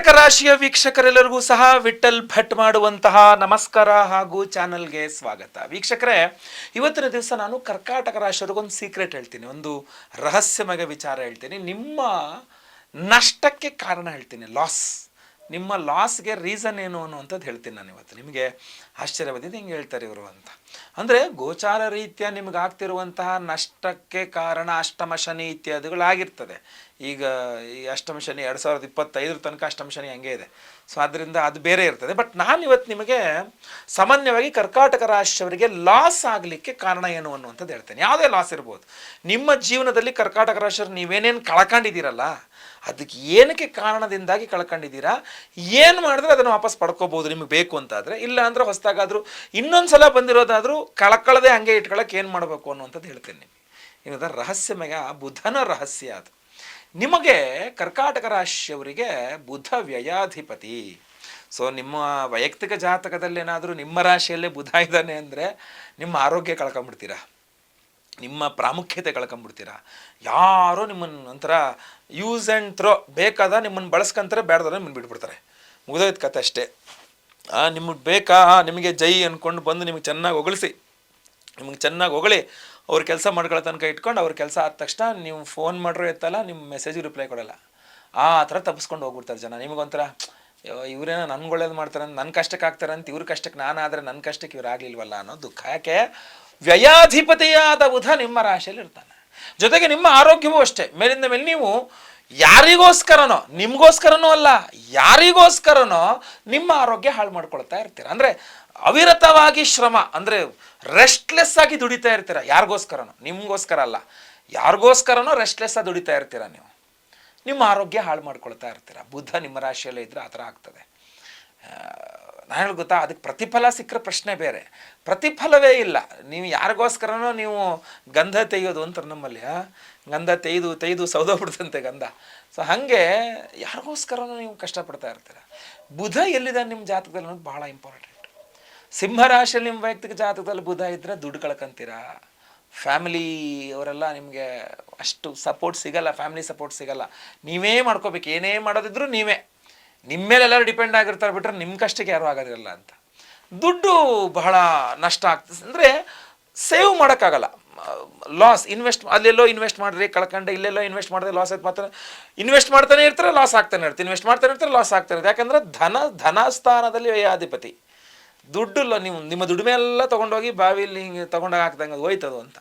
ಕರ್ಕಾಟಕ ರಾಶಿಯ ವೀಕ್ಷಕರೆಲ್ಲರಿಗೂ ಸಹ ವಿಠಲ್ ಭಟ್ ಮಾಡುವಂತಹ ನಮಸ್ಕಾರ ಹಾಗೂ ಚಾನಲ್ಗೆ ಸ್ವಾಗತ. ವೀಕ್ಷಕರೇ, ಇವತ್ತಿನ ದಿವಸ ನಾನು ಕರ್ಕಾಟಕ ರಾಶಿಯವ್ರಿಗೊಂದು ಸೀಕ್ರೆಟ್ ಹೇಳ್ತೀನಿ, ಒಂದು ರಹಸ್ಯಮಯ ವಿಚಾರ ಹೇಳ್ತೀನಿ. ನಿಮ್ಮ ನಷ್ಟಕ್ಕೆ ಕಾರಣ ಹೇಳ್ತೀನಿ ಲಾಸ್ ನಿಮ್ಮ ಲಾಸ್ಗೆ ರೀಸನ್ ಏನು ಅನ್ನುವಂಥದ್ದು ಹೇಳ್ತೀನಿ ನಾನು ಇವತ್ತು. ನಿಮಗೆ ಆಶ್ಚರ್ಯವಾದಿದ್ದು ಹಿಂಗೆ ಹೇಳ್ತಾರೆ ಇವರು ಅಂತ. ಅಂದರೆ ಗೋಚಾರ ರೀತಿಯ ನಿಮಗೆ ಆಗ್ತಿರುವಂತಹ ನಷ್ಟಕ್ಕೆ ಕಾರಣ ಅಷ್ಟಮ ಶನಿ ಇತ್ಯಾದಿಗಳಾಗಿರ್ತದೆ. ಈಗ ಈ ಅಷ್ಟಮ ಶನಿ ಎರಡು ಸಾವಿರದ ಇಪ್ಪತ್ತೈದರ ತನಕ ಅಷ್ಟಮ ಶನಿ ಹಂಗೆ ಇದೆ. ಸೊ ಅದರಿಂದ ಅದು ಬೇರೆ ಇರ್ತದೆ. ಬಟ್ ನಾನು ಇವತ್ತು ನಿಮಗೆ ಸಾಮಾನ್ಯವಾಗಿ ಕರ್ಕಾಟಕ ರಾಶಿಯವರಿಗೆ ಲಾಸ್ ಆಗಲಿಕ್ಕೆ ಕಾರಣ ಏನು ಅನ್ನುವಂಥದ್ದು ಹೇಳ್ತೇನೆ. ಯಾವುದೇ ಲಾಸ್ ಇರ್ಬೋದು. ನಿಮ್ಮ ಜೀವನದಲ್ಲಿ ಕರ್ಕಾಟಕ ರಾಶಿಯವ್ರು ನೀವೇನೇನು ಕಳ್ಕೊಂಡಿದ್ದೀರಲ್ಲ, ಅದಕ್ಕೆ ಏನಕ್ಕೆ ಕಾರಣದಿಂದಾಗಿ ಕಳ್ಕೊಂಡಿದ್ದೀರಾ, ಏನು ಮಾಡಿದ್ರೆ ಅದನ್ನು ವಾಪಸ್ ಪಡ್ಕೋಬೋದು ನಿಮಗೆ ಬೇಕು ಅಂತಾದರೆ ಇಲ್ಲ ಅಂದರೆ ಹೊಸದಾಗಾದರೂ ಇನ್ನೊಂದು ಸಲ ಬಂದಿರೋದಾದರೂ ಕಳ್ಕೊಳ್ಳದೆ ಹಂಗೆ ಇಟ್ಕೊಳ್ಳೋಕೆ ಏನು ಮಾಡಬೇಕು ಅನ್ನುವಂಥದ್ದು ಹೇಳ್ತೇನೆ ನಿಮಗೆ. ಏನದ ರಹಸ್ಯಮಯ ಬುಧನ ರಹಸ್ಯ ಅದು. ನಿಮಗೆ ಕರ್ಕಾಟಕ ರಾಶಿಯವರಿಗೆ ಬುಧ ವ್ಯಯಾಧಿಪತಿ. ಸೊ ನಿಮ್ಮ ವೈಯಕ್ತಿಕ ಜಾತಕದಲ್ಲಿ ಏನಾದರೂ ನಿಮ್ಮ ರಾಶಿಯಲ್ಲೇ ಬುಧ ಇದ್ದಾನೆ ಅಂದರೆ ನಿಮ್ಮ ಆರೋಗ್ಯ ಕಳ್ಕೊಂಬಿಡ್ತೀರಾ? ನಿಮ್ಮ ಪ್ರಾಮುಖ್ಯತೆ ಕಳ್ಕೊಂಬಿಡ್ತೀರಾ? ಯಾರೋ ನಿಮ್ಮನ್ನು ಒಂಥರ ಯೂಸ್ ಆ್ಯಂಡ್ ಥ್ರೋ ಬೇಕಾದ ನಿಮ್ಮನ್ನು ಬಳಸ್ಕೊಂತಾರೆ ಬೇಡದ್ರೆ ನಿಮ್ಮನ್ನು ಬಿಟ್ಬಿಡ್ತಾರೆ. ಮುಗಿದೋಯ್ತು ಕತೆ ಅಷ್ಟೇ. ನಿಮಗೆ ಬೇಕಾ? ನಿಮಗೆ ಜೈ ಅಂದ್ಕೊಂಡು ಬಂದು ನಿಮಗೆ ಚೆನ್ನಾಗಿ ಹೊಗಳಿಸಿ. ನಿಮಗೆ ಚೆನ್ನಾಗಿ ಹೊಗಳಿ. ಅವ್ರ ಕೆಲಸ ಮಾಡ್ಕೊಳ್ಳೋ ತನಕ ಇಟ್ಕೊಂಡು ಅವ್ರ ಕೆಲಸ ಆದ ತಕ್ಷಣ ನೀವು ಫೋನ್ ಮಾಡ್ರೂ ಎತ್ತಲ್ಲ ನಿಮ್ಮ ಮೆಸೇಜ್ ರಿಪ್ಲೈ ಕೊಡಲ್ಲ. ಆ ಥರ ತಪ್ಪಿಸ್ಕೊಂಡು ಹೋಗ್ಬಿಡ್ತಾರೆ ಜನ. ನಿಮಗೊಂಥರ ಇವರೇನೋ ನನ್ಗೆ ಒಳ್ಳೇದು ಮಾಡ್ತಾರೆ ನನ್ನ ಕಷ್ಟಕ್ಕೆ ಆಗ್ತಾರೆ ಅಂತ, ಇವ್ರ ಕಷ್ಟಕ್ಕೆ ನಾನು ಆದರೆ ನನ್ನ ಕಷ್ಟಕ್ಕೆ ಇವ್ರು ಆಗಲಿಲ್ವಲ್ಲ ಅನ್ನೋ ದುಃಖ. ಯಾಕೆ? ವ್ಯಯಾಧಿಪತಿಯಾದ ಬುಧ ನಿಮ್ಮ ರಾಶಿಯಲ್ಲಿ ಇರ್ತಾನೆ. ಜೊತೆಗೆ ನಿಮ್ಮ ಆರೋಗ್ಯವೂ ಅಷ್ಟೇ. ಮೇಲಿಂದ ಮೇಲೆ ನೀವು ಯಾರಿಗೋಸ್ಕರನೋ, ನಿಮಗೋಸ್ಕರನೋ ಅಲ್ಲ, ಯಾರಿಗೋಸ್ಕರನೋ ನಿಮ್ಮ ಆರೋಗ್ಯ ಹಾಳು ಮಾಡ್ಕೊಳ್ತಾ ಇರ್ತೀರ. ಅಂದರೆ ಅವಿರತವಾಗಿ ಶ್ರಮ, ಅಂದರೆ ರೆಸ್ಟ್ಲೆಸ್ ಆಗಿ ದುಡಿತಾ ಇರ್ತೀರ. ಯಾರಿಗೋಸ್ಕರನೋ? ನಿಮಗೋಸ್ಕರ ಅಲ್ಲ. ಯಾರಿಗೋಸ್ಕರನೋ ರೆಸ್ಟ್ಲೆಸ್ ಆಗಿ ದುಡಿತಾ ಇರ್ತೀರ ನೀವು. ನಿಮ್ಮ ಆರೋಗ್ಯ ಹಾಳು ಮಾಡ್ಕೊಳ್ತಾ ಇರ್ತೀರ. ಬುದ್ಧ ನಿಮ್ಮ ರಾಶಿಯಲ್ಲೇ ಇದ್ರೆ ಆ ಥರ ಆಗ್ತದೆ. ನಾನು ಹೇಳಿ ಗೊತ್ತಾ? ಅದಕ್ಕೆ ಪ್ರತಿಫಲ ಸಿಕ್ಕರೆ ಪ್ರಶ್ನೆ ಬೇರೆ. ಪ್ರತಿಫಲವೇ ಇಲ್ಲ. ನೀವು ಯಾರಿಗೋಸ್ಕರನೋ ನೀವು ಗಂಧ ತೆಗೆಯೋದು ಅಂತಾರೆ ನಮ್ಮಲ್ಲಿ? ಗಂಧ ತೆಗೆದು ತೆಗೆದು ಸೌದೋಗ್ಬಿಡ್ತಂತೆ ಗಂಧ. ಸೊ ಹಾಗೆ ಯಾರಿಗೋಸ್ಕರನೋ ನೀವು ಕಷ್ಟಪಡ್ತಾ ಇರ್ತೀರ. ಬುಧ ಎಲ್ಲಿದೆ ನಿಮ್ಮ ಜಾತಕದಲ್ಲಿ ಅನ್ನೋದು ಭಾಳ ಇಂಪಾರ್ಟೆಂಟ್ ಸಿಂಹರಾಶಿಯಲ್ಲಿ ನಿಮ್ಮ ವೈಯಕ್ತಿಕ ಜಾತಕದಲ್ಲಿ ಬುಧ ಇದ್ದರೆ ದುಡ್ಡು ಕಳ್ಕೊಂತೀರಾ? ಫ್ಯಾಮಿಲಿ ಅವರೆಲ್ಲ ನಿಮಗೆ ಅಷ್ಟು ಸಪೋರ್ಟ್ ಸಿಗಲ್ಲ ಫ್ಯಾಮಿಲಿ ಸಪೋರ್ಟ್ ಸಿಗಲ್ಲ. ನೀವೇ ಮಾಡ್ಕೋಬೇಕು, ಏನೇ ಮಾಡೋದಿದ್ರು ನೀವೇ. ನಿಮ್ಮ ಮೇಲೆ ಎಲ್ಲರೂ ಡಿಪೆಂಡ್ ಆಗಿರ್ತಾರೆ ಬಿಟ್ರೆ ನಿಮ್ಮ ಕಷ್ಟಕ್ಕೆ ಯಾರೂ ಆಗೋದಿಲ್ಲ ಅಂತ. ದುಡ್ಡು ಬಹಳ ನಷ್ಟ ಆಗ್ತದೆ. ಅಂದರೆ ಸೇವ್ ಮಾಡೋಕ್ಕಾಗಲ್ಲ. ಲಾಸ್ ಇನ್ವೆಸ್ಟ್ ಅಲ್ಲೆಲ್ಲೋ ಇನ್ವೆಸ್ಟ್ ಮಾಡಿದ್ರೆ ಕಳ್ಕೊಂಡು, ಇಲ್ಲೆಲ್ಲೋ ಇನ್ವೆಸ್ಟ್ ಮಾಡಿದ್ರೆ ಲಾಸ್ ಆಯ್ತು ಮಾತ್ರ. ಇನ್ವೆಸ್ಟ್ ಮಾಡ್ತಾನೆ ಇರ್ತಾರೆ ಲಾಸ್ ಆಗ್ತಾನೆ ಇರ್ತಾರೆ. ಇನ್ವೆಸ್ಟ್ ಮಾಡ್ತಾನೆ ಇರ್ತಾರೆ ಲಾಸ್ ಆಗ್ತಾನೆ ಇರ್ತಾರೆ. ಯಾಕಂದ್ರೆ ಧನ ಧನ, ಧನಸ್ಥಾನದಲ್ಲಿ ವ್ಯಯಾಧಿಪತಿ. ದುಡ್ಡು ನೀವು, ನಿಮ್ಮ ದುಡಿಮೆ ಎಲ್ಲ ತೊಗೊಂಡೋಗಿ ಬಾವಿಯಲ್ಲಿ ಹಿಂಗೆ ತೊಗೊಂಡೋಗಿ ಹಾಕ್ದಂಗೆ ಅದು ಹೋಯ್ತದು ಅಂತ.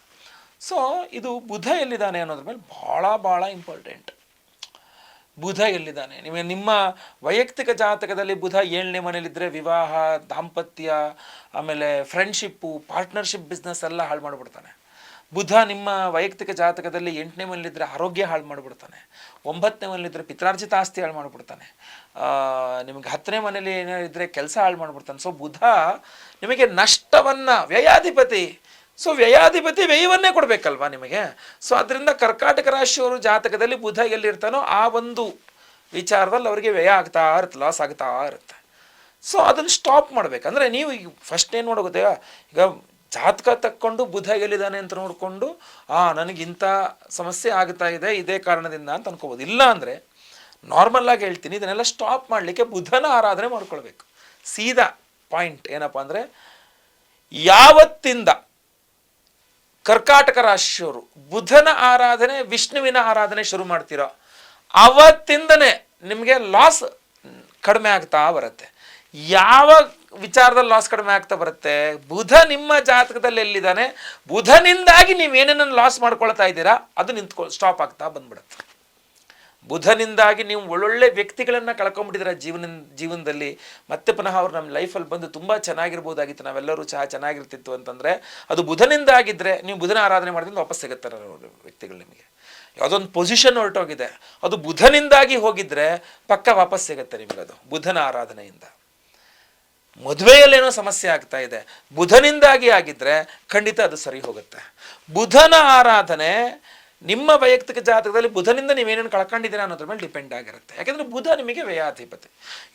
ಸೊ ಇದು ಬುಧ ಎಲ್ಲಿದ್ದಾನೆ ಅನ್ನೋದ್ರ ಮೇಲೆ ಭಾಳ ಭಾಳ ಇಂಪಾರ್ಟೆಂಟ್ ಬುಧ ಎಲ್ಲಿದ್ದಾನೆ? ನಿಮಗೆ ನಿಮ್ಮ ವೈಯಕ್ತಿಕ ಜಾತಕದಲ್ಲಿ ಬುಧ ಏಳನೇ ಮನೇಲಿದ್ದರೆ ವಿವಾಹ, ದಾಂಪತ್ಯ, ಆಮೇಲೆ ಫ್ರೆಂಡ್ಶಿಪ್ಪು ಪಾರ್ಟ್ನರ್ಶಿಪ್ ಬಿಸ್ನೆಸ್ ಎಲ್ಲ ಹಾಳು ಮಾಡಿಬಿಡ್ತಾನೆ. ಬುಧ ನಿಮ್ಮ ವೈಯಕ್ತಿಕ ಜಾತಕದಲ್ಲಿ ಎಂಟನೇ ಮನೇಲಿದ್ದರೆ ಆರೋಗ್ಯ ಹಾಳು ಮಾಡಿಬಿಡ್ತಾನೆ. ಒಂಬತ್ತನೇ ಮನೇಲಿದ್ದರೆ ಪಿತ್ರಾರ್ಜಿತ ಆಸ್ತಿ ಹಾಳು ಮಾಡಿಬಿಡ್ತಾನೆ. ನಿಮಗೆ ಹತ್ತನೇ ಮನೇಲಿ ಏನೇ ಇದ್ದರೆ ಕೆಲಸ ಹಾಳು ಮಾಡಿಬಿಡ್ತಾನೆ. ಸೊ ಬುಧ ನಿಮಗೆ ನಷ್ಟವನ್ನು, ವ್ಯಯಾಧಿಪತಿ. ಸೊ ವ್ಯಯಾಧಿಪತಿ ವ್ಯಯವನ್ನೇ ಕೊಡಬೇಕಲ್ವಾ ನಿಮಗೆ? ಸೊ ಅದರಿಂದ ಕರ್ಕಾಟಕ ರಾಶಿಯವರು ಜಾತಕದಲ್ಲಿ ಬುಧ ಎಲ್ಲಿರ್ತಾನೋ ಆ ಒಂದು ವಿಚಾರದಲ್ಲಿ ಅವರಿಗೆ ವ್ಯಯ ಆಗ್ತಾ ಇರುತ್ತೆ ಲಾಸ್ ಆಗ್ತಾ ಇರುತ್ತೆ. ಸೊ ಅದನ್ನು ಸ್ಟಾಪ್ ಮಾಡಬೇಕು. ನೀವು ಈಗ ಫಸ್ಟ್ ಏನು ನೋಡೋಗುತ್ತೆ ಈಗ ಜಾತಕ ತಕ್ಕೊಂಡು ಬುಧ ಎಲ್ಲಿದ್ದಾನೆ ಅಂತ ನೋಡಿಕೊಂಡು, ಆ, ನನಗೆ ಇಂಥ ಸಮಸ್ಯೆ ಆಗ್ತಾ ಇದೆ, ಇದೇ ಕಾರಣದಿಂದ ಅಂತ ಅನ್ಕೋಬೋದು. ಇಲ್ಲ ಅಂದರೆ ನಾರ್ಮಲ್ ಆಗಿ ಹೇಳ್ತೀನಿ, ಇದನ್ನೆಲ್ಲ ಸ್ಟಾಪ್ ಮಾಡಲಿಕ್ಕೆ ಬುಧನ ಆರಾಧನೆ ಮಾಡ್ಕೊಳ್ಬೇಕು. ಸೀದಾ ಪಾಯಿಂಟ್ ಏನಪ್ಪ ಅಂದರೆ, ಯಾವತ್ತಿಂದ ಕರ್ಕಾಟಕ ರಾಶಿಯವರು ಬುಧನ ಆರಾಧನೆ, ವಿಷ್ಣುವಿನ ಆರಾಧನೆ ಶುರು ಮಾಡ್ತೀರೋ, ಅವತ್ತಿಂದನೇ ನಿಮಗೆ ಲಾಸ್ ಕಡಿಮೆ ಆಗ್ತಾ ಬರುತ್ತೆ. ಯಾವ ವಿಚಾರದಲ್ಲಿ ಲಾಸ್ ಕಡಿಮೆ ಆಗ್ತಾ ಬರುತ್ತೆ. ಬುಧ ನಿಮ್ಮ ಜಾತಕದಲ್ಲಿ ಎಲ್ಲಿದ್ದಾನೆ? ಬುಧನಿಂದಾಗಿ ನೀವು ಏನೇನನ್ನು ಲಾಸ್ ಮಾಡ್ಕೊಳ್ತಾ ಇದ್ದೀರಾ? ಅದು ನಿಂತ್ಕೊ ಸ್ಟಾಪ್ ಆಗ್ತಾ ಬಂದ್ಬಿಡುತ್ತೆ. ಬುಧನಿಂದಾಗಿ ನೀವು ಒಳ್ಳೊಳ್ಳೆ ವ್ಯಕ್ತಿಗಳನ್ನು ಕಳ್ಕೊಂಡ್ಬಿಟ್ಟಿದ್ರೆ ಜೀವನ ಜೀವನದಲ್ಲಿ. ಮತ್ತೆ ಪುನಃ ಅವ್ರು ನಮ್ಮ ಲೈಫಲ್ಲಿ ಬಂದು ತುಂಬ ಚೆನ್ನಾಗಿರ್ಬೋದಾಗಿತ್ತು. ನಾವೆಲ್ಲರೂ ಚಹಾ ಚೆನ್ನಾಗಿರ್ತಿತ್ತು ಅಂತಂದರೆ, ಅದು ಬುಧನಿಂದ ಆಗಿದ್ದರೆ ನೀವು ಬುಧನ ಆರಾಧನೆ ಮಾಡಿದ್ರೆ ವಾಪಸ್ ಸಿಗುತ್ತಾರೆ ವ್ಯಕ್ತಿಗಳು ನಿಮಗೆ. ಯಾವುದೊಂದು ಪೊಸಿಷನ್ ಹೊರಟೋಗಿದೆ. ಅದು ಬುಧನಿಂದಾಗಿ ಹೋಗಿದ್ರೆ ಪಕ್ಕ ವಾಪಸ್ ಸಿಗುತ್ತೆ ನಿಮಗೆ ಅದು, ಬುಧನ ಆರಾಧನೆಯಿಂದ. ಮದುವೆಯಲ್ಲೇನೋ ಸಮಸ್ಯೆ ಆಗ್ತಾ ಇದೆ. ಬುಧನಿಂದಾಗಿ ಆಗಿದ್ರೆ ಖಂಡಿತ ಅದು ಸರಿ ಹೋಗುತ್ತೆ. ಬುಧನ ಆರಾಧನೆ ನಿಮ್ಮ ವೈಯಕ್ತಿಕ ಜಾತಕದಲ್ಲಿ ಬುಧನಿಂದ ನೀವೇನೇನು ಕಳ್ಕೊಂಡಿದ್ದೀರಾ ಅನ್ನೋದ್ರ ಮೇಲೆ ಡಿಪೆಂಡ್ ಆಗಿರುತ್ತೆ. ಯಾಕೆಂದರೆ ಬುಧ ನಿಮಗೆ ವ್ಯಯಾಧಿಪತಿ.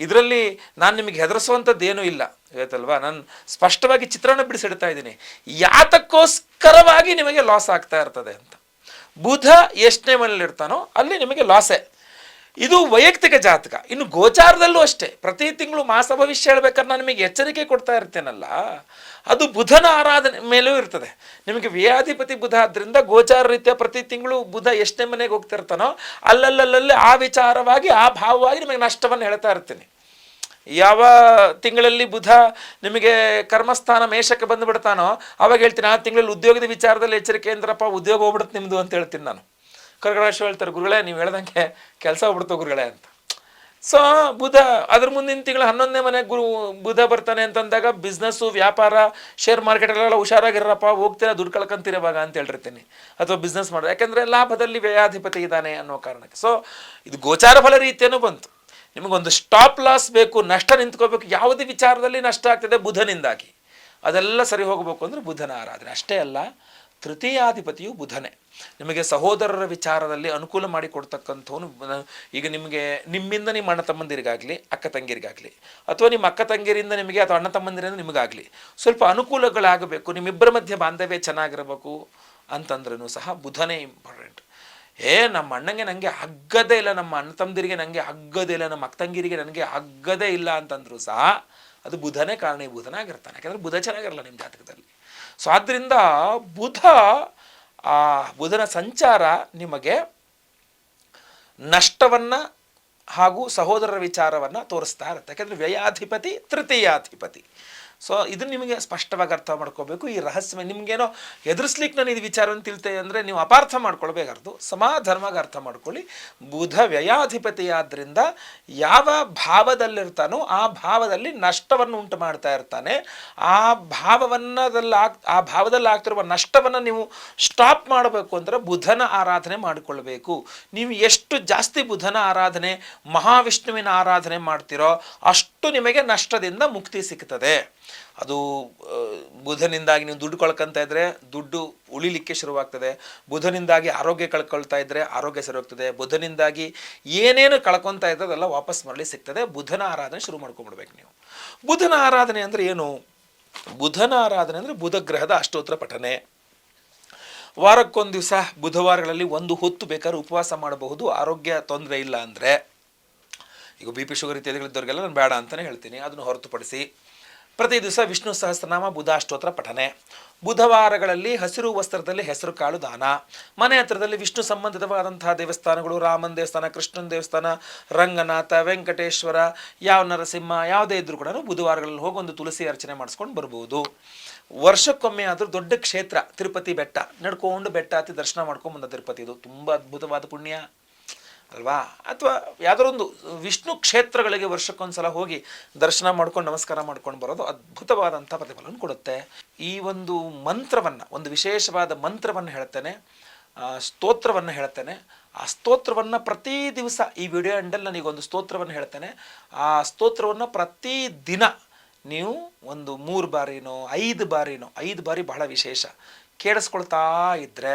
ಇದರಲ್ಲಿ ನಾನು ನಿಮಗೆ ಹೆದರಿಸುವಂಥದ್ದು ಏನೂ ಇಲ್ಲ. ಇವತ್ತಲ್ವಾ ನಾನು ಸ್ಪಷ್ಟವಾಗಿ ಚಿತ್ರಣ ಬಿಡಿಸಿಡ್ತಾ ಇದ್ದೀನಿ. ಯಾತಕ್ಕೋಸ್ಕರವಾಗಿ ನಿಮಗೆ ಲಾಸ್ ಆಗ್ತಾ ಇರ್ತದೆ ಅಂತ. ಬುಧ ಎಷ್ಟನೇ ಮನೇಲಿ ಇರ್ತಾನೋ ಅಲ್ಲಿ ನಿಮಗೆ ಲಾಸೇ ಇದು ವೈಯಕ್ತಿಕ ಜಾತಕ. ಇನ್ನು ಗೋಚಾರದಲ್ಲೂ ಅಷ್ಟೇ. ಪ್ರತಿ ತಿಂಗಳು ಮಾಸ ಭವಿಷ್ಯ ಹೇಳ್ಬೇಕಾದ್ರೆ ನಾನು ನಿಮಗೆ ಎಚ್ಚರಿಕೆ ಕೊಡ್ತಾ ಇರ್ತೇನಲ್ಲ, ಅದು ಬುಧನ ಆರಾಧನೆ ಮೇಲೂ ಇರ್ತದೆ. ನಿಮಗೆ ವ್ಯಾಧಿಪತಿ ಬುಧ ಆದ್ರಿಂದ ಗೋಚಾರ ರೀತಿಯ ಪ್ರತಿ ತಿಂಗಳು ಬುಧ ಎಷ್ಟೇ ಮನೆಗೆ ಹೋಗ್ತಿರ್ತಾನೋ ಅಲ್ಲಲ್ಲಲ್ಲೇ ಆ ವಿಚಾರವಾಗಿ, ಆ ಭಾವವಾಗಿ ನಿಮಗೆ ನಷ್ಟವನ್ನು ಹೇಳ್ತಾ ಇರ್ತೀನಿ. ಯಾವ ತಿಂಗಳಲ್ಲಿ ಬುಧ ನಿಮಗೆ ಕರ್ಮಸ್ಥಾನ ಮೇಷಕ್ಕೆ ಬಂದುಬಿಡ್ತಾನೋ ಅವಾಗ ಹೇಳ್ತೀನಿ, ಆ ತಿಂಗಳಲ್ಲಿ ಉದ್ಯೋಗದ ವಿಚಾರದಲ್ಲಿ ಎಚ್ಚರಿಕೆ ಅಂದ್ರಪ್ಪ ಉದ್ಯೋಗ ಹೋಗ್ಬಿಡುತ್ತೆ ನಿಮ್ಮದು ಅಂತ ಹೇಳ್ತೀನಿ ನಾನು. ಕರ್ಕರಾಶಿ ಹೇಳ್ತಾರೆ, ಗುರುಗಳೇ, ನೀವು ಹೇಳ್ದಂಗೆ ಕೆಲಸ ಹೋಗ್ಬಿಡ್ತು ಗುರುಗಳೇ ಅಂತ. ಸೊ ಬುಧ, ಅದ್ರ ಮುಂದಿನ ತಿಂಗಳು ಹನ್ನೊಂದನೇ ಮನೆ ಗುರು, ಬುಧ ಬರ್ತಾನೆ ಅಂತಂದಾಗ ಬಿಸ್ನೆಸ್ಸು ವ್ಯಾಪಾರ ಶೇರ್ ಮಾರ್ಕೆಟಲ್ಲೆಲ್ಲ ಹುಷಾರಾಗಿರಪ್ಪ, ಹೋಗ್ತೀರಾ, ದುಡ್ಡು ಕಳ್ಕೊಂತೀರ ಇವಾಗ ಅಂತ ಹೇಳಿರ್ತೀನಿ ಅಥವಾ ಬಿಸ್ನೆಸ್ ಮಾಡೋದು. ಯಾಕೆಂದರೆ ಲಾಭದಲ್ಲಿ ವ್ಯಯಾಧಿಪತಿ ಇದ್ದಾನೆ ಅನ್ನೋ ಕಾರಣಕ್ಕೆ. ಸೊ ಇದು ಗೋಚಾರ ಫಲ ರೀತಿಯನ್ನು ಬಂತು. ನಿಮಗೊಂದು ಸ್ಟಾಪ್ ಲಾಸ್ ಬೇಕು, ನಷ್ಟ ನಿಂತ್ಕೋಬೇಕು, ಯಾವುದೇ ವಿಚಾರದಲ್ಲಿ ನಷ್ಟ ಆಗ್ತದೆ ಬುಧನಿಂದಾಗಿ. ಅದೆಲ್ಲ ಸರಿ ಹೋಗಬೇಕು ಅಂದರೆ ಬುಧನ ಆರಾಧನೆ. ಅಷ್ಟೇ ಅಲ್ಲ ತೃತೀಯಾಧಿಪತಿಯು ಬುಧನೇ. ನಿಮಗೆ ಸಹೋದರರ ವಿಚಾರದಲ್ಲಿ ಅನುಕೂಲ ಮಾಡಿಕೊಡ್ತಕ್ಕಂಥವನು ಈಗ ನಿಮಗೆ ನಿಮ್ಮಿಂದ ನಿಮ್ಮ ಅಣ್ಣ ತಮ್ಮಂದಿರಿಗಾಗಲಿ, ಅಕ್ಕ ತಂಗಿರಿಗಾಗಲಿ, ಅಥವಾ ನಿಮ್ಮ ಅಕ್ಕ ತಂಗಿರಿಂದ ನಿಮಗೆ ಅಥವಾ ಅಣ್ಣ ತಮ್ಮಂದಿರಿಂದ ನಿಮಗಾಗಲಿ, ಸ್ವಲ್ಪ ಅನುಕೂಲಗಳಾಗಬೇಕು, ನಿಮ್ಮಿಬ್ಬರ ಮಧ್ಯೆ ಬಾಂಧವ್ಯ ಚೆನ್ನಾಗಿರಬೇಕು ಅಂತಂದ್ರೂ ಸಹ ಬುಧನೇ ಇಂಪಾರ್ಟೆಂಟ್ ಏ, ನಮ್ಮ ಅಣ್ಣಂಗೆ ನನಗೆ ಹಗ್ಗದೇ ಇಲ್ಲ, ನಮ್ಮ ಅಣ್ಣ ತಮ್ಮದಿರಿಗೆ ನನಗೆ ಹಗ್ಗದೇ ಇಲ್ಲ, ನಮ್ಮ ಅಕ್ಕ ತಂಗಿರಿಗೆ ನನಗೆ ಹಗ್ಗದೇ ಇಲ್ಲ ಅಂತಂದ್ರೂ ಸಹ ಅದು ಬುಧನೇ ಕಾರಣೀಭೂತನಾಗಿರ್ತಾನೆ ಯಾಕಂದರೆ ಬುಧ ಚೆನ್ನಾಗಿರಲ್ಲ ನಿಮ್ಮ ಜಾತಕದಲ್ಲಿ. ಸೊ ಆದ್ದರಿಂದ ಬುಧ, ಆ, ಬುಧನ ಸಂಚಾರ ನಿಮಗೆ ನಷ್ಟವನ್ನು ಹಾಗೂ ಸಹೋದರರ ವಿಚಾರವನ್ನು ತೋರಿಸ್ತಾ ಇರುತ್ತೆ. ಯಾಕೆಂದರೆ ವ್ಯಯಾಧಿಪತಿ, ತೃತೀಯಾಧಿಪತಿ. ಸೊ ಇದು ನಿಮಗೆ ಸ್ಪಷ್ಟವಾಗಿ ಅರ್ಥ ಮಾಡ್ಕೋಬೇಕು. ಈ ರಹಸ್ಯ ನಿಮಗೇನೋ ಎದುರಿಸ್ಲಿಕ್ಕೆ ನಾನು ಇದು ವಿಚಾರವನ್ನು ತಿಳ್ತೇನೆ ಅಂದರೆ ನೀವು ಅಪಾರ್ಥ ಮಾಡ್ಕೊಳ್ಬೇಕಾರ್ದು ಸಮಾಧರ್ಮವಾಗಿ ಅರ್ಥ ಮಾಡ್ಕೊಳ್ಳಿ. ಬುಧ ವ್ಯಯಾಧಿಪತಿಯಾದ್ದರಿಂದ ಯಾವ ಭಾವದಲ್ಲಿರ್ತಾನೋ ಆ ಭಾವದಲ್ಲಿ ನಷ್ಟವನ್ನು ಉಂಟು ಮಾಡ್ತಾ ಇರ್ತಾನೆ. ಆ ಭಾವವನ್ನದಲ್ಲಿ ಆ ಭಾವದಲ್ಲಿ ಆಗ್ತಿರುವ ನಷ್ಟವನ್ನು ನೀವು ಸ್ಟಾಪ್ ಮಾಡಬೇಕು ಅಂದರೆ ಬುಧನ ಆರಾಧನೆ ಮಾಡಿಕೊಳ್ಬೇಕು. ನೀವು ಎಷ್ಟು ಜಾಸ್ತಿ ಬುಧನ ಆರಾಧನೆ, ಮಹಾವಿಷ್ಣುವಿನ ಆರಾಧನೆ ಮಾಡ್ತೀರೋ ಅಷ್ಟು ನಿಮಗೆ ನಷ್ಟದಿಂದ ಮುಕ್ತಿ ಸಿಗ್ತದೆ. ಅದು ಬುಧನಿಂದಾಗಿ ನೀವು ದುಡ್ಡು ಕಳ್ಕೊಂತ ಇದ್ರೆ ದುಡ್ಡು ಉಳಿಲಿಕ್ಕೆ ಶುರುವಾಗ್ತದೆ. ಬುಧನಿಂದಾಗಿ ಆರೋಗ್ಯ ಕಳ್ಕೊಳ್ತಾ ಇದ್ರೆ ಆರೋಗ್ಯ ಸರಿ ಹೋಗ್ತದೆ ಬುಧನಿಂದಾಗಿ ಏನೇನು ಕಳ್ಕೊತಾ ಇದ್ರೆ ಅದೆಲ್ಲ ವಾಪಸ್ ಮರಳಿ ಸಿಗ್ತದೆ. ಬುಧನ ಆರಾಧನೆ ಶುರು ಮಾಡ್ಕೊಂಡ್ಬಿಡ್ಬೇಕು ನೀವು. ಬುಧನ ಆರಾಧನೆ ಅಂದರೆ ಏನು? ಬುಧನ ಆರಾಧನೆ ಅಂದರೆ ಬುಧ ಗ್ರಹದ ಅಷ್ಟೋತ್ತರ ಪಠನೆ. ವಾರಕ್ಕೊಂದು ದಿವಸ ಬುಧವಾರಗಳಲ್ಲಿ ಒಂದು ಹೊತ್ತು ಬೇಕಾದ್ರೆ ಉಪವಾಸ ಮಾಡಬಹುದು. ಆರೋಗ್ಯ ತೊಂದರೆ ಇಲ್ಲ ಅಂದರೆ. ಈಗ ಬಿ ಪಿ ಶುಗರ್ ಇತ್ಯಾದಿಗಳಿದ್ದವ್ರಿಗೆಲ್ಲ ನಾನು ಬೇಡ ಅಂತಲೇ ಹೇಳ್ತೀನಿ. ಅದನ್ನು ಹೊರತುಪಡಿಸಿ ಪ್ರತಿ ದಿವಸ ವಿಷ್ಣು ಸಹಸ್ರನಾಮ ಬುಧಾಷ್ಟೋತ್ರ ಪಠನೆ. ಬುಧವಾರಗಳಲ್ಲಿ ಹಸಿರು ವಸ್ತ್ರದಲ್ಲಿ ಹೆಸರು ಕಾಳು ದಾನ. ಮನೆ ಹತ್ರದಲ್ಲಿ ವಿಷ್ಣು ಸಂಬಂಧಿತವಾದಂತಹ ದೇವಸ್ಥಾನಗಳು ರಾಮನ ದೇವಸ್ಥಾನ, ಕೃಷ್ಣನ ದೇವಸ್ಥಾನ, ರಂಗನಾಥ, ವೆಂಕಟೇಶ್ವರ, ಯಾವ ನರಸಿಂಹ, ಯಾವುದೇ ಇದ್ರೂ ಕೂಡ ಬುಧವಾರಗಳಲ್ಲಿ ಹೋಗಿ ಒಂದು ತುಳಸಿ ಅರ್ಚನೆ ಮಾಡಿಸ್ಕೊಂಡು ಬರ್ಬೋದು. ವರ್ಷಕ್ಕೊಮ್ಮೆ ಆದರೂ ದೊಡ್ಡ ಕ್ಷೇತ್ರ, ತಿರುಪತಿ ಬೆಟ್ಟ, ನಡ್ಕೊಂಡು ಬೆಟ್ಟ ಹತ್ತಿ ದರ್ಶನ ಮಾಡ್ಕೊಂಡು ಬಂದ ತಿರುಪತಿ. ಇದು ತುಂಬ ಅದ್ಭುತವಾದ ಪುಣ್ಯ. ಅಲ್ವಾ? ಅಥವಾ ಯಾವುದೊಂದು ಒಂದು ವಿಷ್ಣು ಕ್ಷೇತ್ರಗಳಿಗೆ ವರ್ಷಕ್ಕೊಂದ್ಸಲ ಹೋಗಿ ದರ್ಶನ ಮಾಡ್ಕೊಂಡು ನಮಸ್ಕಾರ ಮಾಡ್ಕೊಂಡು ಬರೋದು ಅದ್ಭುತವಾದಂಥ ಪ್ರತಿಫಲವನ್ನು ಕೊಡುತ್ತೆ. ಈ ಒಂದು ಮಂತ್ರವನ್ನು, ಒಂದು ವಿಶೇಷವಾದ ಮಂತ್ರವನ್ನು ಹೇಳ್ತೇನೆ ಸ್ತೋತ್ರವನ್ನು ಹೇಳ್ತೇನೆ. ಆ ಸ್ತೋತ್ರವನ್ನು ಪ್ರತಿ ದಿವಸ, ಈ ವಿಡಿಯೋ ಎಂಡಲ್ಲಿ ನನಗೊಂದು ಸ್ತೋತ್ರವನ್ನು ಹೇಳ್ತೇನೆ. ಆ ಸ್ತೋತ್ರವನ್ನು ಪ್ರತಿ ದಿನ ನೀವು ಒಂದು ಮೂರು ಬಾರಿನೋ, ಐದು ಬಾರಿನೋ, ಐದು ಬಾರಿ ಬಹಳ ವಿಶೇಷ ಕೇಳಿಸ್ಕೊಳ್ತಾ ಇದ್ದರೆ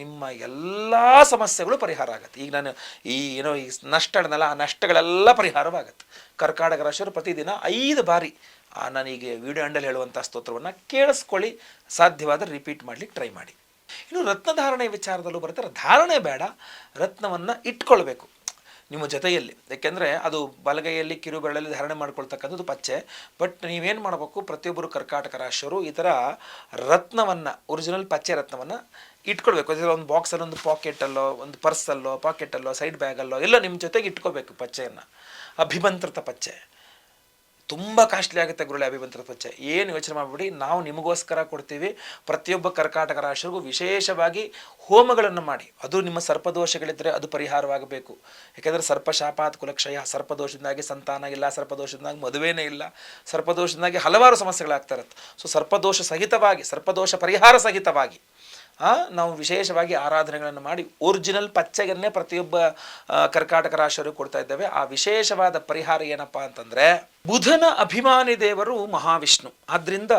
ನಿಮ್ಮ ಎಲ್ಲ ಸಮಸ್ಯೆಗಳು ಪರಿಹಾರ ಆಗುತ್ತೆ. ಈಗ ನಾನು ಈ, ಏನೋ ಈ ನಷ್ಟ ಹೇಳಿದ್ನಲ್ಲ ಆ ನಷ್ಟಗಳೆಲ್ಲ ಪರಿಹಾರವಾಗುತ್ತೆ. ಕರ್ಕಾಟಕ ರಾಶಿಯವರು ಪ್ರತಿದಿನ ಐದು ಬಾರಿ, ಆ ನಾನೀಗ ವಿಡಿಯೋ ಅಂಡಲ್ಲಿ ಹೇಳುವಂಥ ಸ್ತೋತ್ರವನ್ನು ಕೇಳಿಸ್ಕೊಳ್ಳಿ, ಸಾಧ್ಯವಾದರೆ ರಿಪೀಟ್ ಮಾಡಲಿಕ್ಕೆ ಟ್ರೈ ಮಾಡಿ. ಇನ್ನು ರತ್ನಧಾರಣೆ ವಿಚಾರದಲ್ಲೂ ಬರ್ತಾರೆ ಧಾರಣೆ ಬೇಡ, ರತ್ನವನ್ನು ಇಟ್ಕೊಳ್ಬೇಕು. ನಿಮ್ಮ ಜೊತೆಯಲ್ಲಿ, ಯಾಕೆಂದರೆ ಅದು ಬಲಗೈಯಲ್ಲಿ, ಕಿರುಬೆರಳಲ್ಲಿ ಧಾರಣೆ ಮಾಡ್ಕೊಳ್ತಕ್ಕಂಥದ್ದು ಪಚ್ಚೆ. ಬಟ್ ನೀವೇನು ಮಾಡಬೇಕು, ಪ್ರತಿಯೊಬ್ಬರು ಕರ್ಕಾಟಕ ರಾಶಿಯವರು ಈ ಥರ ರತ್ನವನ್ನು ಒರಿಜಿನಲ್ ಪಚ್ಚೆ ರತ್ನವನ್ನು ಇಟ್ಕೊಳ್ಬೇಕು. ಅದರ ಒಂದು ಬಾಕ್ಸಲ್ಲಿ ಒಂದು ಪಾಕೆಟಲ್ಲೋ, ಒಂದು ಪರ್ಸಲ್ಲೋ, ಪಾಕೆಟಲ್ಲೋ, ಸೈಡ್ ಬ್ಯಾಗಲ್ಲೋ, ಎಲ್ಲ ನಿಮ್ಮ ಜೊತೆಗೆ ಇಟ್ಕೋಬೇಕು ಪಚ್ಚೆಯನ್ನು. ಅಭಿಮಂತ್ರಿತ ಪಚ್ಚೆ. ತುಂಬ ಕಾಸ್ಟ್ಲಿ ಆಗುತ್ತೆ ಗುರುಳೆ ಅಭಿಮಂತ್ರಿತ ಪಚ್ಚೆ. ಏನು ಯೋಚನೆ ಮಾಡಿಬಿಡಿ, ನಾವು ನಿಮಗೋಸ್ಕರ ಕೊಡ್ತೀವಿ. ಪ್ರತಿಯೊಬ್ಬ ಕರ್ಕಾಟಕ ರಾಶಿಗೂ ವಿಶೇಷವಾಗಿ ಹೋಮಗಳನ್ನು ಮಾಡಿ. ಅದು ನಿಮ್ಮ ಸರ್ಪದೋಷಗಳಿದ್ದರೆ ಅದು ಪರಿಹಾರವಾಗಬೇಕು. ಯಾಕೆಂದರೆ ಸರ್ಪಶಾಪಾತ್ ಕುಲಕ್ಷಯ, ಸರ್ಪದೋಷದಿಂದಾಗಿ ಸಂತಾನ ಇಲ್ಲ, ಸರ್ಪದೋಷದಿಂದಾಗಿ ಮದುವೆನೇ ಇಲ್ಲ, ಸರ್ಪದೋಷದಿಂದಾಗಿ ಹಲವಾರು ಸಮಸ್ಯೆಗಳಾಗ್ತಾ ಇರುತ್ತೆ. ಸೊ ಸರ್ಪದೋಷ ಸಹಿತವಾಗಿ, ಸರ್ಪದೋಷ ಪರಿಹಾರ ಸಹಿತವಾಗಿ ನಾವು ವಿಶೇಷವಾಗಿ ಆರಾಧನೆಗಳನ್ನು ಮಾಡಿ ಒರಿಜಿನಲ್ ಪಚ್ಚೆಗನ್ನೇ ಪ್ರತಿಯೊಬ್ಬ ಕರ್ಕಾಟಕ ರಾಶಿಯವರು ಕೊಡ್ತಾ ಇದ್ದೇವೆ. ಆ ವಿಶೇಷವಾದ ಪರಿಹಾರ ಏನಪ್ಪ ಅಂತಂದರೆ ಬುಧನ ಅಭಿಮಾನಿ ದೇವರು ಮಹಾವಿಷ್ಣು. ಆದ್ದರಿಂದ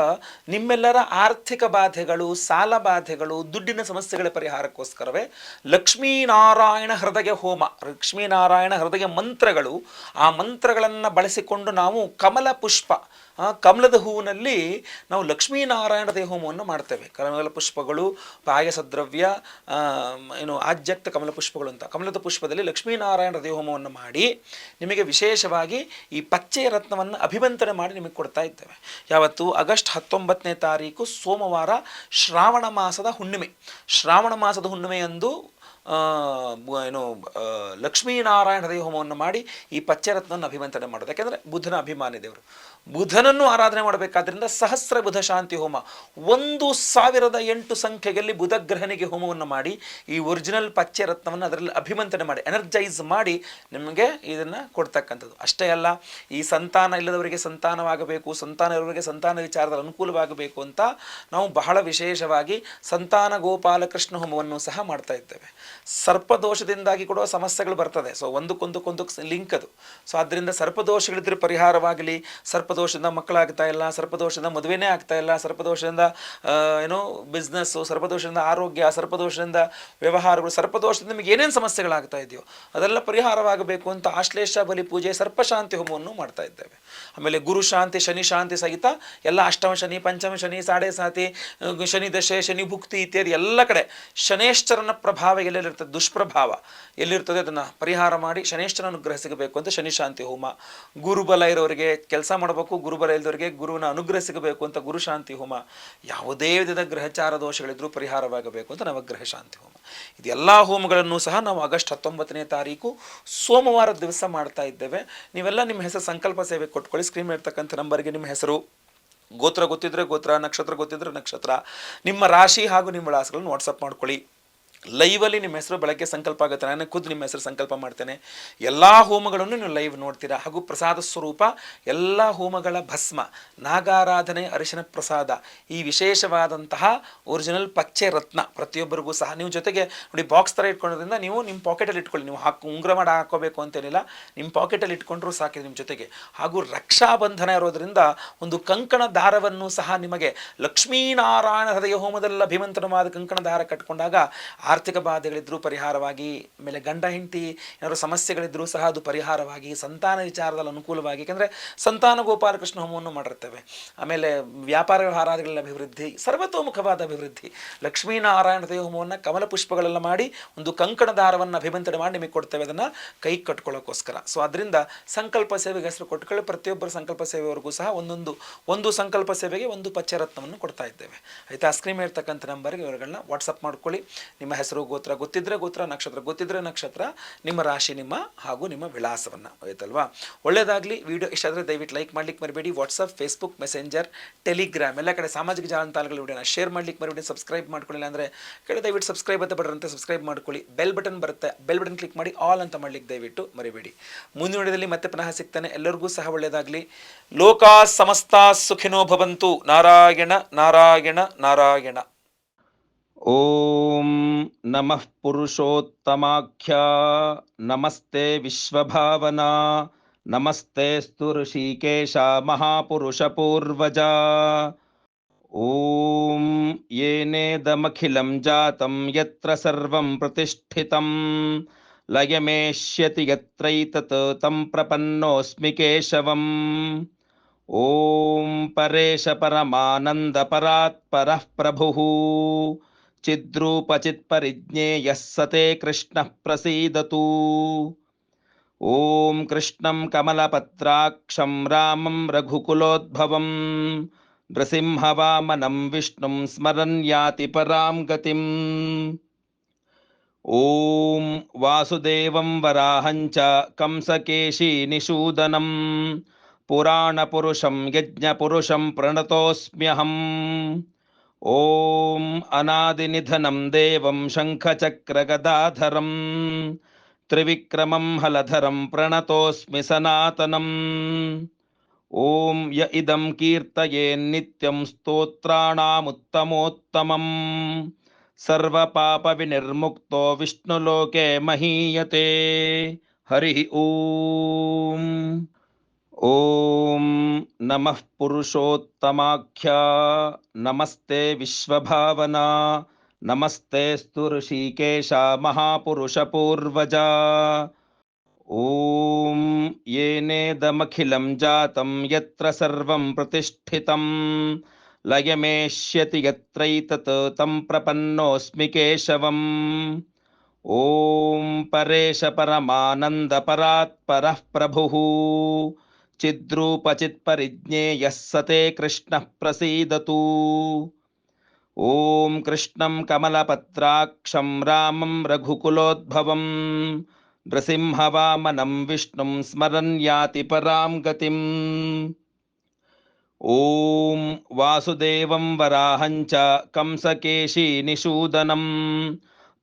ನಿಮ್ಮೆಲ್ಲರ ಆರ್ಥಿಕ ಬಾಧೆಗಳು, ಸಾಲ ಬಾಧೆಗಳು, ದುಡ್ಡಿನ ಸಮಸ್ಯೆಗಳ ಪರಿಹಾರಕ್ಕೋಸ್ಕರವೇ ಲಕ್ಷ್ಮೀನಾರಾಯಣ ಹೃದಯ ಹೋಮ, ಲಕ್ಷ್ಮೀನಾರಾಯಣ ಹೃದಯ ಮಂತ್ರಗಳು. ಆ ಮಂತ್ರಗಳನ್ನು ಬಳಸಿಕೊಂಡು ನಾವು ಕಮಲ ಪುಷ್ಪ ಕಮಲದ ಹೂವಿನಲ್ಲಿ ನಾವು ಲಕ್ಷ್ಮೀನಾರಾಯಣ ದೇಹ ಹೋಮವನ್ನು ಮಾಡ್ತೇವೆ. ಕಮಲ ಪುಷ್ಪಗಳು, ಪಾಯಸ ದ್ರವ್ಯ ಏನು ಆಜ್ಯಕ್ತ ಕಮಲ ಪುಷ್ಪಗಳು ಅಂತ. ಕಮಲದ ಪುಷ್ಪದಲ್ಲಿ ಲಕ್ಷ್ಮೀನಾರಾಯಣ ದೇಹ ಹೋಮವನ್ನು ಮಾಡಿ ನಿಮಗೆ ವಿಶೇಷವಾಗಿ ಈ ಪಚ್ಚೆಯ ರತ್ನವನ್ನು ಅಭಿವಂತನೆ ಮಾಡಿ ನಿಮಗೆ ಕೊಡ್ತಾ ಇದ್ದೇವೆ. ಯಾವತ್ತು? ಆಗಸ್ಟ್ ಹತ್ತೊಂಬತ್ತನೇ ತಾರೀಕು ಸೋಮವಾರ ಶ್ರಾವಣ ಮಾಸದ ಹುಣ್ಣಿಮೆ. ಶ್ರಾವಣ ಮಾಸದ ಹುಣ್ಣಿಮೆಯಂದು ಏನು ಲಕ್ಷ್ಮೀನಾರಾಯಣ ದೇವ ಹೋಮವನ್ನು ಮಾಡಿ ಈ ಪಚ್ಚರತ್ನವನ್ನು ಅಭಿಮಂತನೆ ಮಾಡೋದು. ಯಾಕೆಂದರೆ ಬುಧನ ಅಭಿಮಾನಿ ದೇವರು. ಬುಧನನ್ನು ಆರಾಧನೆ ಮಾಡಬೇಕಾದ್ರಿಂದ ಸಹಸ್ರ ಬುಧ ಶಾಂತಿ ಹೋಮ. ಒಂದು ಸಾವಿರದ ಎಂಟು ಸಂಖ್ಯೆಯಲ್ಲಿ ಬುಧ ಗ್ರಹನಿಗೆ ಹೋಮವನ್ನು ಮಾಡಿ ಈ ಒರಿಜಿನಲ್ ಪಚ್ಚೆ ರತ್ನವನ್ನು ಅದರಲ್ಲಿ ಅಭಿಮಂತನೆ ಮಾಡಿ, ಎನರ್ಜೈಸ್ ಮಾಡಿ ನಿಮಗೆ ಇದನ್ನು ಕೊಡ್ತಕ್ಕಂಥದ್ದು. ಅಷ್ಟೇ ಅಲ್ಲ, ಈ ಸಂತಾನ ಇಲ್ಲದವರಿಗೆ ಸಂತಾನವಾಗಬೇಕು, ಸಂತಾನ ಇರುವವರಿಗೆ ಸಂತಾನ ವಿಚಾರದಲ್ಲಿ ಅನುಕೂಲವಾಗಬೇಕು ಅಂತ ನಾವು ಬಹಳ ವಿಶೇಷವಾಗಿ ಸಂತಾನ ಗೋಪಾಲ ಕೃಷ್ಣ ಹೋಮವನ್ನು ಸಹ ಮಾಡ್ತಾ ಇದ್ದೇವೆ. ಸರ್ಪದೋಷದಿಂದಾಗಿ ಕೂಡ ಸಮಸ್ಯೆಗಳು ಬರ್ತದೆ. ಸೊ ಒಂದಕ್ಕೊಂದಕ್ಕೊಂದು ಲಿಂಕ್ ಅದು. ಸೊ ಆದ್ದರಿಂದ ಸರ್ಪದೋಷಗಳಿದ್ರೆ ಪರಿಹಾರವಾಗಲಿ. ಸರ್ಪದೋಷದಿಂದ ಮಕ್ಕಳಾಗ್ತಾ ಇಲ್ಲ, ಸರ್ಪದೋಷದಿಂದ ಮದುವೆನೇ ಆಗ್ತಾ ಇಲ್ಲ, ಸರ್ಪದೋಷದಿಂದ ಏನು ಬಿಸ್ನೆಸ್ಸು ಸರ್ಪದೋಷದಿಂದ ಆರೋಗ್ಯ, ಸರ್ಪದೋಷದಿಂದ ವ್ಯವಹಾರಗಳು, ಸರ್ಪದೋಷದಿಂದ ನಿಮಗೆ ಏನೇನು ಸಮಸ್ಯೆಗಳಾಗ್ತಾ ಇದೆಯೋ ಅದೆಲ್ಲ ಪರಿಹಾರವಾಗಬೇಕು ಅಂತ ಆಶ್ಲೇಷ, ಬಲಿ ಪೂಜೆ ಸರ್ಪಶಾಂತಿ ಹೋಮವನ್ನು ಮಾಡ್ತಾ ಇದ್ದೇವೆ. ಆಮೇಲೆ ಗುರು ಶಾಂತಿ, ಶನಿ ಶಾಂತಿ ಸಹಿತ ಎಲ್ಲ ಅಷ್ಟಮ ಶನಿ, ಪಂಚಮ ಶನಿ, ಸಾಡೆ ಸಾತಿ ಶನಿ ದಶೆ, ಶನಿ ಭುಕ್ತಿ ಇತ್ಯಾದಿ ಎಲ್ಲ ಕಡೆ ಶನೇಶ್ವರನ ಪ್ರಭಾವ ಎಲ್ಲೆಲ್ಲಿರ್ತದೆ ದುಷ್ಪ್ರಭಾವ ಎಲ್ಲಿರ್ತದೆ ಅದನ್ನು ಪರಿಹಾರ ಮಾಡಿ ಶನೇಶ್ವರ ಅನುಗ್ರಹ ಸಿಗಬೇಕು ಅಂತ ಶನಿಶಾಂತಿ ಹೋಮ. ಗುರುಬಲ ಇರೋರಿಗೆ ಕೆಲಸ ಮಾಡಬೇಕು, ಗುರುಬಲ ಇಲ್ಲದವರಿಗೆ ಗುರುವಿನ ಅನುಗ್ರಹ ಸಿಗಬೇಕು ಅಂತ ಗುರು ಶಾಂತಿ ಹೋಮ. ಯಾವುದೇ ವಿಧದ ಗ್ರಹಚಾರ ದೋಷಗಳಿದ್ರೂ ಪರಿಹಾರವಾಗಬೇಕು ಅಂತ ನವಗ್ರಹ ಶಾಂತಿ ಹೋಮ. ಇದೆಲ್ಲ ಹೋಮಗಳನ್ನು ಸಹ ನಾವು ಆಗಸ್ಟ್ ಹತ್ತೊಂಬತ್ತನೇ ತಾರೀಕು ಸೋಮವಾರ ದಿವಸ ಮಾಡ್ತಾ ಇದ್ದೇವೆ. ನೀವೆಲ್ಲ ನಿಮ್ಮ ಹೆಸರು ಸಂಕಲ್ಪ ಸೇವೆ ಕೊಟ್ಕೊಳ್ಳಿ. ಸ್ಕ್ರೀನ್ ಇರ್ತಕ್ಕಂಥ ನಂಬರ್ಗೆ ನಿಮ್ಮ ಹೆಸರು, ಗೋತ್ರ ಗೊತ್ತಿದ್ರೆ ಗೋತ್ರ, ನಕ್ಷತ್ರ ಗೊತ್ತಿದ್ರೆ ನಕ್ಷತ್ರ, ನಿಮ್ಮ ರಾಶಿ ಹಾಗೂ ನಿಮ್ಮ ವಿಳಾಸಗಳನ್ನು ವಾಟ್ಸಪ್ ಮಾಡ್ಕೊಳ್ಳಿ. ಲೈವಲ್ಲಿ ನಿಮ್ಮ ಹೆಸರು ಬೆಳಗ್ಗೆ ಸಂಕಲ್ಪ ಆಗುತ್ತೆ. ನಾನು ಖುದ್ದು ನಿಮ್ಮ ಹೆಸರು ಸಂಕಲ್ಪ ಮಾಡ್ತೇನೆ. ಎಲ್ಲ ಹೋಮಗಳನ್ನು ನೀವು ಲೈವ್ ನೋಡ್ತೀರಾ. ಹಾಗೂ ಪ್ರಸಾದ ಸ್ವರೂಪ, ಎಲ್ಲ ಹೋಮಗಳ ಭಸ್ಮ, ನಾಗಾರಾಧನೆ, ಅರಿಶಿನ ಪ್ರಸಾದ, ಈ ವಿಶೇಷವಾದಂತಹ ಒರಿಜಿನಲ್ ಪಚ್ಚೆ ರತ್ನ ಪ್ರತಿಯೊಬ್ಬರಿಗೂ ಸಹ ನೀವು ಜೊತೆಗೆ ನೋಡಿ ಬಾಕ್ಸ್ ಥರ ಇಟ್ಕೊಳ್ಳೋದ್ರಿಂದ ನೀವು ನಿಮ್ಮ ಪಾಕೆಟಲ್ಲಿ ಇಟ್ಕೊಳ್ಳಿ. ನೀವು ಹಾಕು, ಉಂಗುರ ಮಾಡಿ, ಹಾಕೋಬೇಕು ಅಂತೇನಿಲ್ಲ. ನಿಮ್ಮ ಪಾಕೆಟಲ್ಲಿ ಇಟ್ಕೊಂಡ್ರೂ ಸಾಕಿ ನಿಮ್ಮ ಜೊತೆಗೆ. ಹಾಗೂ ರಕ್ಷಾಬಂಧನ ಇರೋದರಿಂದ ಒಂದು ಕಂಕಣ ದಾರವನ್ನು ಸಹ ನಿಮಗೆ ಲಕ್ಷ್ಮೀನಾರಾಯಣ ಹೃದಯ ಹೋಮದಲ್ಲಿ ಅಭಿಮಂತನವಾದ ಕಂಕಣ ದಾರ ಕಟ್ಕೊಂಡಾಗ ಆರ್ಥಿಕ ಬಾಧೆಗಳಿದ್ದರೂ ಪರಿಹಾರವಾಗಿ, ಆಮೇಲೆ ಗಂಡ ಹೆಂಡತಿ ಏನಾದರೂ ಸಮಸ್ಯೆಗಳಿದ್ದರೂ ಸಹ ಅದು ಪರಿಹಾರವಾಗಿ, ಸಂತಾನ ವಿಚಾರದಲ್ಲಿ ಅನುಕೂಲವಾಗಿ, ಯಾಕೆಂದರೆ ಸಂತಾನ ಗೋಪಾಲಕೃಷ್ಣ ಹೋಮವನ್ನು ಮಾಡಿರ್ತೇವೆ. ಆಮೇಲೆ ವ್ಯಾಪಾರ ವ್ಯವಹಾರಗಳ ಅಭಿವೃದ್ಧಿ, ಸರ್ವತೋಮುಖವಾದ ಅಭಿವೃದ್ಧಿ ಲಕ್ಷ್ಮೀನಾರಾಯಣ ದೇವ ಹೋಮವನ್ನು ಕಮಲ ಪುಷ್ಪಗಳೆಲ್ಲ ಮಾಡಿ ಒಂದು ಕಂಕಣ ದಾರವನ್ನು ಅಭಿಮಂತ್ರಣೆ ಮಾಡಿ ನಿಮಗೆ ಕೊಡ್ತೇವೆ. ಅದನ್ನು ಕೈ ಕಟ್ಕೊಳ್ಳೋಕ್ಕೋಸ್ಕರ ಸೊ ಅದರಿಂದ ಸಂಕಲ್ಪ ಸೇವೆಗೆ ಹೆಸರು ಕೊಟ್ಕೊಳ್ಳಿ ಪ್ರತಿಯೊಬ್ಬರ ಸಂಕಲ್ಪ ಸೇವೆವರೆಗೂ ಸಹ ಒಂದೊಂದು, ಒಂದು ಸಂಕಲ್ಪ ಸೇವೆಗೆ ಒಂದು ಪಚ್ಚರತ್ನವನ್ನು ಕೊಡ್ತಾ ಇದ್ದೇವೆ. ಆಯಿತಾ? ಸ್ಕ್ರೀನ್ ಇರ್ತಕ್ಕಂಥ ನಂಬರ್ಗೆ ಇವರುಗಳನ್ನ ವಾಟ್ಸಪ್ ಮಾಡ್ಕೊಳ್ಳಿ. ನಿಮ್ಮ ಹೆಸರು, ಗೋತ್ರ, ಗೊತ್ತಿದ್ರೆ ಗೋತ್ರ, ನಕ್ಷತ್ರ, ಗೊತ್ತಿದ್ರೆ ನಕ್ಷತ್ರ, ನಿಮ್ಮ ರಾಶಿ, ನಿಮ್ಮ ಹಾಗೂ ನಿಮ್ಮ ವಿಳಾಸವನ್ನು ಆಯ್ತಲ್ವಾ ಒಳ್ಳೆಯದಾಗಲಿ ವಿಡಿಯೋ ಇಷ್ಟ ಆದರೆ ದಯವಿಟ್ಟು ಲೈಕ್ ಮಾಡ್ಲಿಕ್ಕೆ ಮರಿಬೇಡಿ. ವಾಟ್ಸಪ್ ಫೇಸ್ಬುಕ್ ಮೆಸೆಂಜರ್ ಟೆಲಿಗ್ರಾಮ್ ಎಲ್ಲ ಕಡೆ ಸಾಮಾಜಿಕ ಜಾಲತಾಣಗಳ ವಿಡಿಯೋನ ಶೇರ್ ಮಾಡ್ಲಿಕ್ಕೆ ಮರಿಬೇಡಿ. ಸಬ್ಸ್ಕ್ರೈಬ್ ಮಾಡ್ಕೊಳ್ಳಿಲ್ಲ ಅಂದರೆ ಕಡೆ ದಯವಿಟ್ಟು ಸಬ್ಸ್ಕ್ರೈಬ್ ಅಂತ ಬಡ್ರಂತೆ ಸಬ್ಸ್ಕ್ರೈಬ್ ಮಾಡ್ಕೊಳ್ಳಿ. ಬೆಲ್ ಬಟನ್ ಬರುತ್ತೆ. ಬೆಲ್ ಬಟನ್ ಕ್ಲಿಕ್ ಮಾಡಿ ಆಲ್ ಅಂತ ಮಾಡ್ಲಿಕ್ಕೆ ದಯವಿಟ್ಟು ಮರಿಬೇಡಿ. ಮುಂದಿನ ವಿಡಿಯೋದಲ್ಲಿ ಮತ್ತೆ ಪುನಃ ಸಿಗ್ತಾನೆ. ಎಲ್ಲರಿಗೂ ಸಹ ಒಳ್ಳೆಯದಾಗಲಿ ಲೋಕ ಸಮಸ್ತ ಸುಖಿನೋ ಭವಂತು. ನಾರಾಯಣ ನಾರಾಯಣ ನಾರಾಯಣ. ॐ नमः पुरुषोत्तमाख्या, नमस्ते विश्वभावना नमस्तेऽस्तु ऋषिकेशा महापुरुषपूर्वजा। ॐ येनेदमखिलं जातं यत्र सर्वं प्रतिष्ठितं, लयमेष्यति यत्रैतत् तं प्रपन्नोऽस्मि केशवम्। ॐ परेश परमानन्दपरात्परः प्रभुः। चिद्रूपचित्परिज्ञेयः स ते कृष्णः प्रसीदतु ॐ कृष्णं कमलपत्राक्षं रामं रघुकुलोद्भवं नृसिंहवामनं विष्णुं स्मरन् याति परां गतिम् ॐ वासुदेवं वराहं च कंसकेशीनिषूदनं पुराणपुरुषं यज्ञपुरुषं प्रणतोऽस्म्यहम् ॐ अनादिनिधनं देवं शङ्खचक्रगदाधरं, त्रिविक्रमं हलधरं प्रणतोऽस्मि सनातनम् ॐ य इदं कीर्तयेन्नित्यं स्तोत्राणामुत्तमोत्तमम् सर्वपापविनिर्मुक्तो विष्णुलोके महीयते। हरिः ॐ। ॐ नमः पुरुषोत्तमाख्य, नमस्ते विश्वभावना नमस्तेऽस्तु ऋषिकेश महापुरुषपूर्वजा। ॐ येनेदमखिलं जातं यत्र सर्वं प्रतिष्ठितं, लयमेष्यति यत्रैतत् तं प्रपन्नोऽस्मि केशवम्। ॐ परेश परमानन्दपरात्परः प्रभुः। చిద్రూపచిత్పరిజ్ఞేయః సతే కృష్ణః ప్రసీదతు ఓం కృష్ణం కమలపత్రాక్షం రామం రఘుకులోద్భవం నృసింహవామనం విష్ణుం స్మరన్ యాతి పరాం గతిం ఓం వాసుదేవం వరాహంచ కంసకేశీనిషూదనం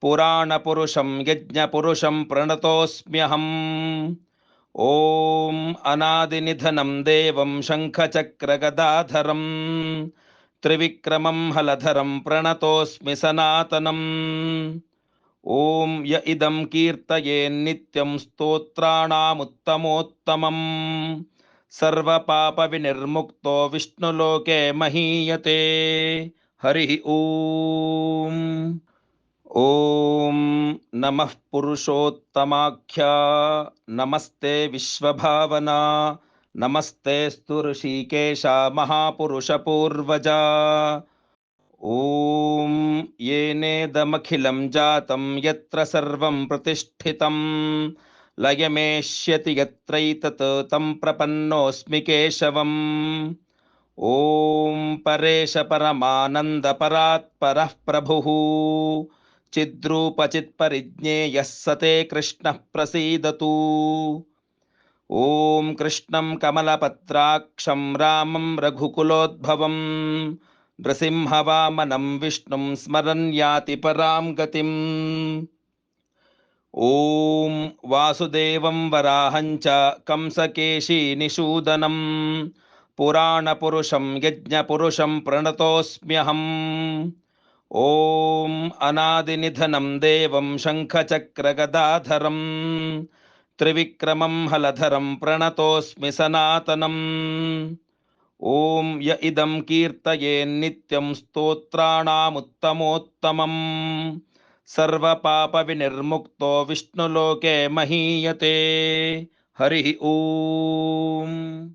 పురాణపురుషం యజ్ఞపురుషం ప్రణతోస్మ్యహం ॐ अनादिनिधनं देवं शङ्खचक्रगदाधरं त्रिविक्रमं हलधरं प्रणतोऽस्मि सनातनम्। ॐ य इदं कीर्तयेन्नित्यं स्तोत्राणामुत्तमोत्तमम्। सर्वपापविनिर्मुक्तो विष्णुलोके महीयते। हरिः ॐ। ॐ नमः पुरुषोत्तमाख्य, नमस्ते विश्वभावना नमस्तेऽस्तु ऋषिकेश महापुरुषपूर्वजा। ॐ येनेदमखिलं जातं यत्र सर्वं प्रतिष्ठितं, लयमेष्यति यत्रैतत् तं प्रपन्नोऽस्मि केशवम्। ॐ परेश परमानन्दपरात्परः प्रभुः। చిద్రూపచిత్పరిజ్ఞేయः సతే కృష్ణः ప్రసీదతు ఓం కృష్ణం కమలపత్రాక్షం రామం రఘుకులోద్భవం నృసింహవామనం విష్ణుం స్మరన్ యాతి పరాం గతిం ఓం వాసుదేవం వరాహంచ కంసకేశీ నిషూదనం పురాణపురుషం యజ్ఞపురుషం ప్రణతోస్మ్యహం ॐ अनादिनिधनं देवं शङ्खचक्रगदाधरं, त्रिविक्रमं हलधरं प्रणतोऽस्मि सनातनम् ॐ य इदं कीर्तयेन्नित्यं स्तोत्राणामुत्तमोत्तमम् सर्वपापविनिर्मुक्तो विष्णुलोके महीयते। हरिः ॐ।